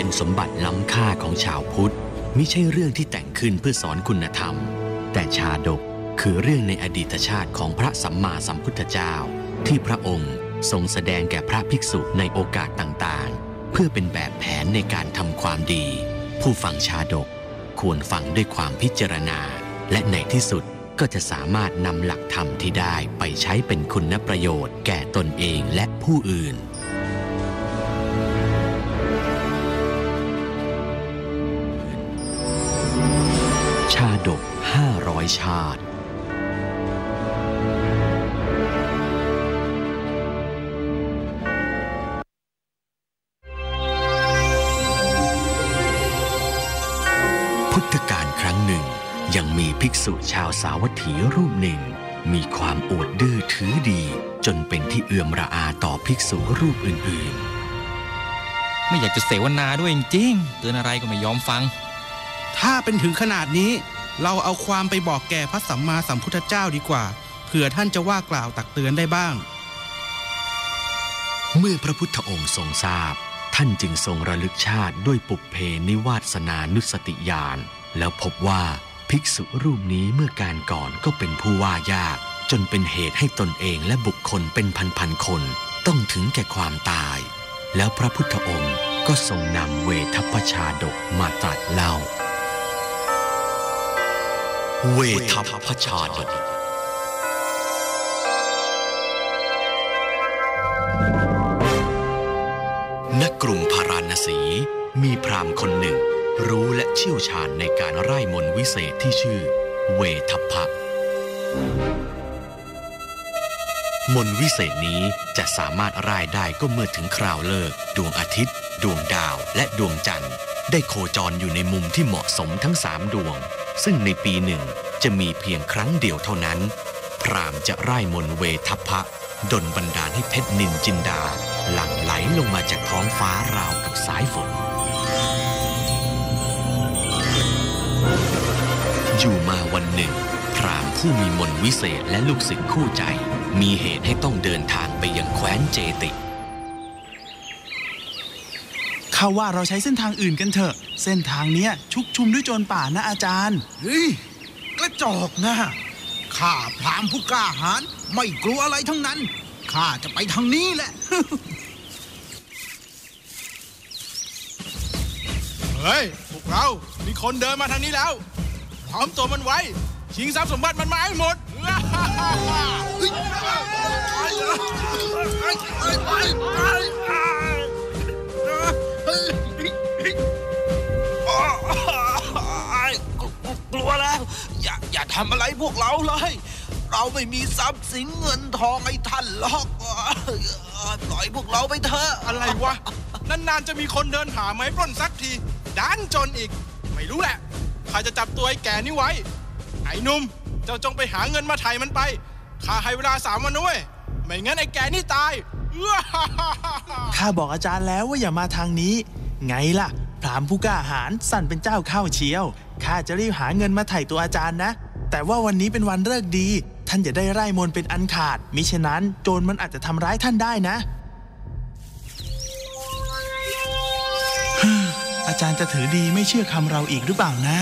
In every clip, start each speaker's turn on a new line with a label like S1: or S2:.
S1: เป็นสมบัติล้ำค่าของชาวพุทธมิใช่เรื่องที่แต่งขึ้นเพื่อสอนคุณธรรม แต่ชาดกคือเรื่องในอดีตชาติของพระสัมมาสัมพุทธเจ้า ที่พระองค์ทรงแสดงแก่พระภิกษุในโอกาสต่างๆ เพื่อเป็นแบบแผนในการทำความดี ผู้ฟังชาดกควรฟังด้วยความพิจารณา และในที่สุดก็จะสามารถนำหลักธรรมที่ได้ไปใช้เป็นคุณประโยชน์ แก่ตนเองและผู้อื่น ดก 500 ชาติ พุทธกาลครั้งหนึ่ง ยังมีภิกษุชาวสาวัตถีรูปหนึ่ง มีความอวดดื้อถือดี จนเป็นที่เอื่อมระอาต่อภิกษุรูปอื่น
S2: ไม่อยากจะเสวนาด้วยจริงๆเตือนอะไรก็ไม่ยอมฟัง
S3: ถ้าเป็นถึงขนาดนี้ เราเอาความไปบอกแก่พระสัมมาสัมพุทธเจ้าดีกว่า เผื่อท่านจะว่ากล่าวตักเตือนได้บ้าง
S1: เมื่อพระพุทธองค์ทรงทราบ ท่านจึงทรงระลึกชาติด้วยปุเพนิวาสนานุสติญาณแล้วพบว่าภิกษุรูปนี้เมื่อการก่อนก็เป็นผู้ว่ายาก จนเป็นเหตุให้ตนเองและบุคคลเป็นพันๆคน ต้องถึงแก่ความตาย แล้วพระพุทธองค์ก็ทรงนำเวทัพชาดกมาตรัสเล่า เวทัพชาดกณกรุงพาราณสี มีพราหมณ์คนหนึ่ง รู้และเชี่ยวชาญในการไร่มนวิเศษที่ชื่อ เวทัพพะมนวิเศษนี้จะสามารถร่ายได้ก็เมื่อถึงคราวเลิก ดวงอาทิตย์ ดวงดาวและดวงจันทร์ ได้โคจรอยู่ในมุมที่เหมาะสมทั้งสามดวง ซึ่งในปีหนึ่งจะมีเพียงครั้งเดียวเท่านั้น พรามจะไร่ายมนเวทัพพะดลบันดาลให้เพชรนินจินดา หลั่งไหลลงมาจากท้องฟ้าราวกับสายฝน อยู่มาวันหนึ่ง พรามผู้มีมนวิเศษและลูกศิษย์คู่ใจ มีเหตุให้ต้องเดินทางไปยังแคว้นเจติ
S4: ข้าว่าเราใช้เส้นทางอื่นกันเถอะ เส้นทางเนี้ยชุกชุมด้วยโจรป่านะอาจารย์
S5: เฮ้ย กระจอกนะ ข้าพรามผู้กล้าหาญไม่กลัวอะไรทั้งนั้น ข้าจะไปทางนี้แหละ
S3: เฮ้ย พวกเรา มีคนเดินมาทางนี้แล้ว พร้อมตัวมันไว้ ชิงทรัพย์สมบัติมันมาให้หมด
S5: กลัว แล้ว อย่าอย่าทำอะไรพวกเราเลย เราไม่มีทรัพย์สินเงินทองให้ท่านหรอกปล่อยพวกเราไปเถอะ
S3: อะไรวะนานๆจะมีคนเดินหาไม้ปล้นสักทีด้านจนอีก ไม่รู้แหละข้าจะจับตัวไอ้แก่นี่ไว้ ไอ้หนุ่มเจ้าจงไปหาเงินมาไถ่มันไปข้าให้เวลาสามวันนะเว้ยไม่งั้นไอ้แก่นี่ตาย
S4: ข้าบอกอาจารย์แล้วว่าอย่ามาทางนี้ ไงล่ะพรามผู้กล้าหาญสั่นเป็นเจ้าเข้าเชียว ข้าจะรีบหาเงินมาไถ่ตัวอาจารย์นะ แต่ว่าวันนี้เป็นวันเลิกดี ท่านอย่าได้ไร่มนเป็นอันขาด มิฉะนั้นโจรมันอาจจะทำร้ายท่านได้นะ อาจารย์จะถือดีไม่เชื่อคำเราอีกหรือเปล่านะ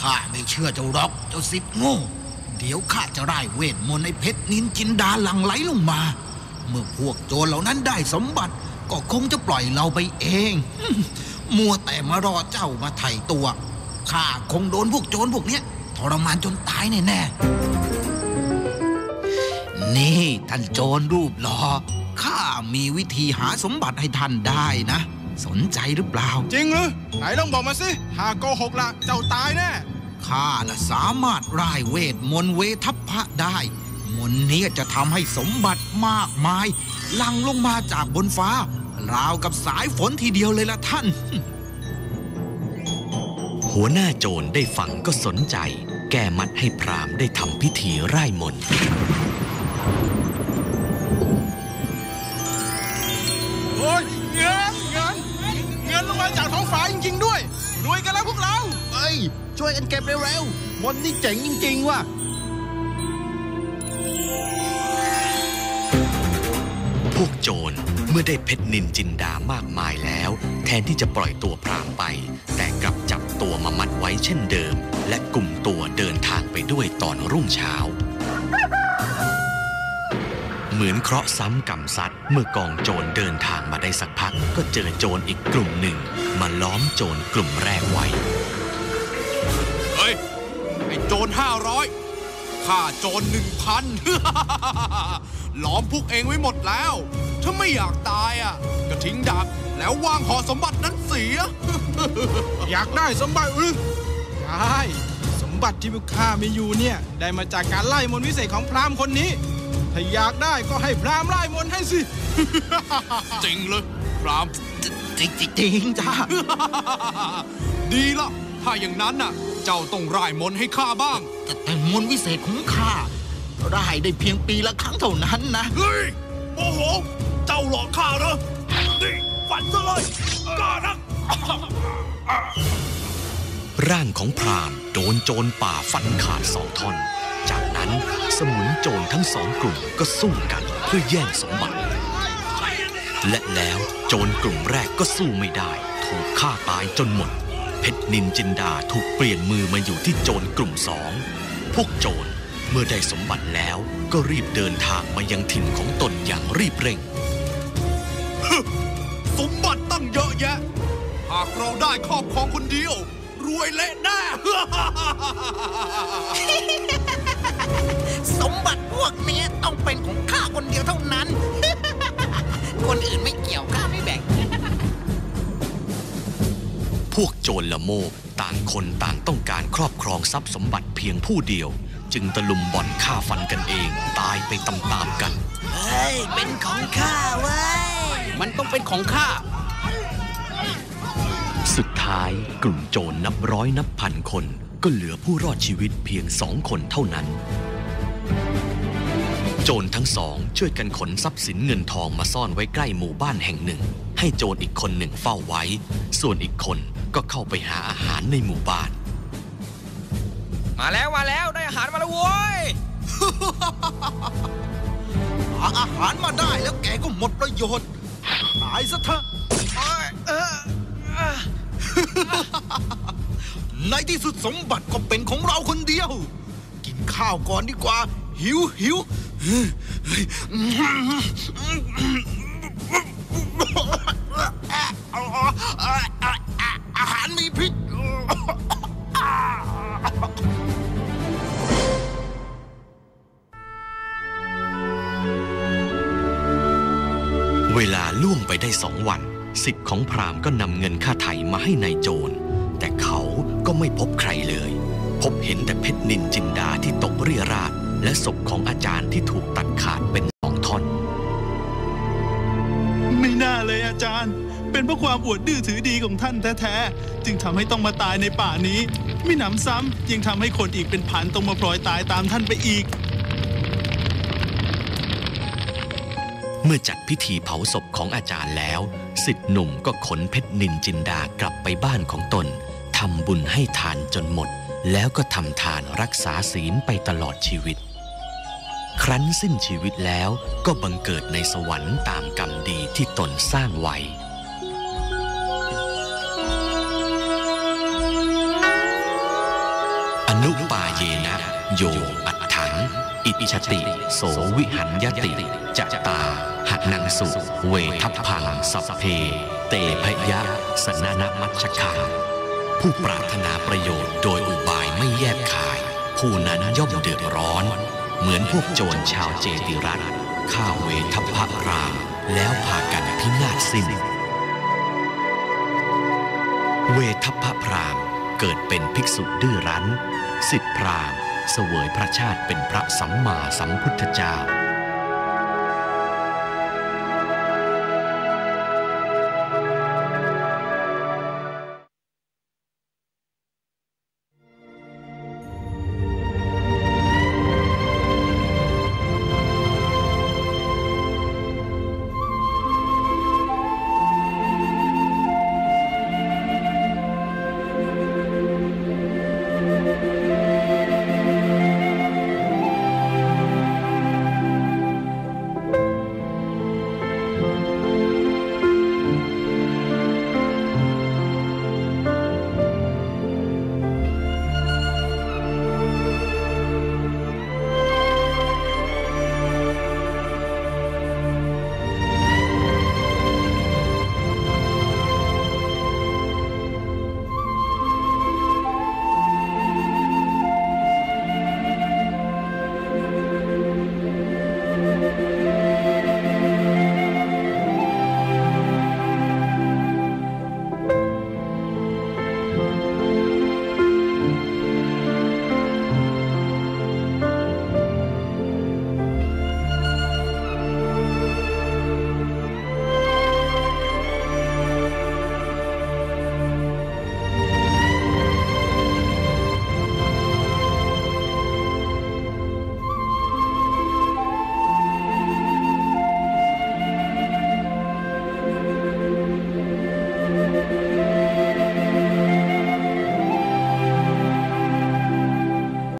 S5: ข้าไม่เชื่อเจ้าหรอกเจ้าสิบโง่เดี๋ยวข้าจะไล่เวทมนต์ในเพชรนินจินดาหลังไหลลงมา เมื่อพวกโจรเหล่านั้นได้สมบัติ ก็คงจะปล่อยเราไปเอง มัวแต่มารอเจ้ามาไถ่ตัวข้าคงโดนพวกโจรพวกเนี้ยทรมานจนตายแน่ๆนี่ท่านโจรรูปหล่อข้ามีวิธีหาสมบัติให้ท่านได้นะ สนใจหรือเปล่า
S3: จริงหรือไหนลองบอกมาสิหากโกหกละเจ้าตายแน่
S5: ข้าน่ะสามารถร่ายเวทมนต์เวทัพพะได้ มนต์นี้จะทำให้สมบัติมากมายหลั่งลงมาจากบนฟ้า ราวกับสายฝนทีเดียวเลยละท่าน
S1: หัวหน้าโจรได้ฟังก็สนใจ แก้มัดให้พรามได้ทำพิธีไร่มน
S3: โอ้ยเงินเงินเงินลงมาจากท้องฟ้าจริง ๆ ด้วยรวยกันแล้วพวกเรา
S5: เอ้ย ช่วยกันเก็บเร็วๆมนนี่เจ๋งจริง ๆ ว่ะ
S1: มื่อได้เพชรนินจินดามากมายแล้ว แทนที่จะปล่อยตัวพรามไป แต่กลับจับตัวมามัดไว้เช่นเดิม และกลุ่มตัวเดินทางไปด้วยตอนรุ่งเช้า เหมือนเคราะห์ซ้ำกรรมซัดเมื่อกองโจรเดินทางมาได้สักพัก ก็เจอโจรอีกกลุ่มหนึ่ง มาล้อมโจรกลุ่มแรกไว้
S6: เฮ้ยไอ้โจรห้าร้อยข้าโจรหนึ่งพันล้อมพวกเองไว้หมดแล้ว ถ้าไม่อยากตายอะ ก็ทิ้งดาบแล้ววางห่อสมบัตินั้นเสีย
S3: อยากได้สมบัติหรือได้สมบัติที่พวกข้ามีอยู่เนี่ย ได้มาจากการไล่มนต์วิเศษของพราหมณ์คนนี้ ถ้าอยากได้ก็ให้พราหมณ์ไล่มนต์ให้สิ
S6: จริงเลยพราม
S5: จริงจริงๆจ้า
S6: ดีละ ถ้าอย่างนั้นน่ะ เจ้าต้องร่ายมนต์ให้ข้าบ้าง
S5: แต่แต่มนต์วิเศษของข้าได้ได้เพียงปีละครั้งเท่านั้นนะ
S6: เฮ้ยโอ้โห เจ้าหลอกข้าเหรอ นี่ฝันซะเลยกล้านัก
S1: ร่างของพรามโดนโจรป่าฟันขาดสองท่อน จากนั้นสมุนโจรทั้งสองกลุ่มก็สู้กันเพื่อแย่งสมบัติ และแล้วโจรกลุ่มแรกก็สู้ไม่ได้ ถูกฆ่าตายจนหมด เพชรนินจินดาถูกเปลี่ยนมือมาอยู่ที่โจรกลุ่มสอง พวกโจรเมื่อได้สมบัติแล้วก็รีบเดินทางมายังถิ่นของตนอย่างรีบเร่งา
S6: กเราได้ครอบครองคนเดียว รวยเละแน่
S5: สมบัติพวกเนี้ยต้องเป็นของข้าคนเดียวเท่านั้น คนอื่นไม่เกี่ยวข้าไม่แบ่ง
S1: พวกโจรละโมบต่างคนต่างต้องการครอบครองทรัพย์สมบัติเพียงผู้เดียว จึงตะลุมบ่อนฆ่าฟันกันเอง ตายไปตามๆกัน
S5: เฮ้ย เป็นของข้าเว้ย
S6: มันต้องเป็นของข้า
S1: สุดท้ายกลุ่มโจรนับร้อยนับพันคน ก็เหลือผู้รอดชีวิตเพียงสองคนเท่านั้น โจรทั้งสองช่วยกันขนทรัพย์สินเงินทองมาซ่อนไว้ใกล้หมู่บ้านแห่งหนึ่ง ให้โจรอีกคนหนึ่งเฝ้าไว้ ส่วนอีกคนก็เข้าไปหาอาหารในหมู่บ้าน
S2: มาแล้วมาแล้วได้อาหารมาแล้วโว้ย
S5: หาอาหารมาได้แล้วแกก็หมดประโยชน์ ตายซะเถอะ ในที่สุดสมบัติก็เป็นของเราคนเดียว กินข้าวก่อนดีกว่า หิวหิวอาหารมีพิษ
S1: เวลาล่วงไปได้สองวัน สิทธิ์ของพราหมณ์ก็นำเงินค่าไถ่มาให้นายโจร แต่เขาก็ไม่พบใครเลย พบเห็นแต่เพชรนินจินดาที่ตกเรี่ยราดและศพของอาจารย์ที่ถูกตัดขาดเป็นสองท่อน
S4: ไม่น่าเลยอาจารย์ เป็นเพราะความอวดดื้อถือดีของท่านแท้ๆ จึงทำให้ต้องมาตายในป่านี้ ไม่หนำซ้ำยังทำให้คนอีกเป็นพันต้องมาพลอยตายตามท่านไปอีก
S1: เมื่อจัดพิธีเผาศพของอาจารย์แล้วสิทธิ์หนุ่มก็ขนเพชรนินจินดากลับไปบ้านของตนทำบุญให้ทานจนหมด แล้วก็ทำทานรักษาศีลไปตลอดชีวิต ครั้นสิ้นชีวิตแล้วก็บังเกิดในสวรรค์ตามกรรมดีที่ตนสร้างไว้อนุปาเยนะโยอัตถัง อิชติ โสวิหันยติจตา นังสุเวทัพพังสัพเพ เตพยะสนานมัชคาผู้ปรารถนาประโยชน์โดยอุบายไม่แยบคาย ผู้นั้นย่อมเดือดร้อน เหมือนพวกโจรชาวเจติรัตน์ฆ่าเวทัพพราม แล้วพากันพินาศสิ้น เวทัพพพรามเกิดเป็นภิกษุดื้อรั้น สิทธิพรามเสวยพระชาติเป็นพระสัมมาสัมพุทธเจ้า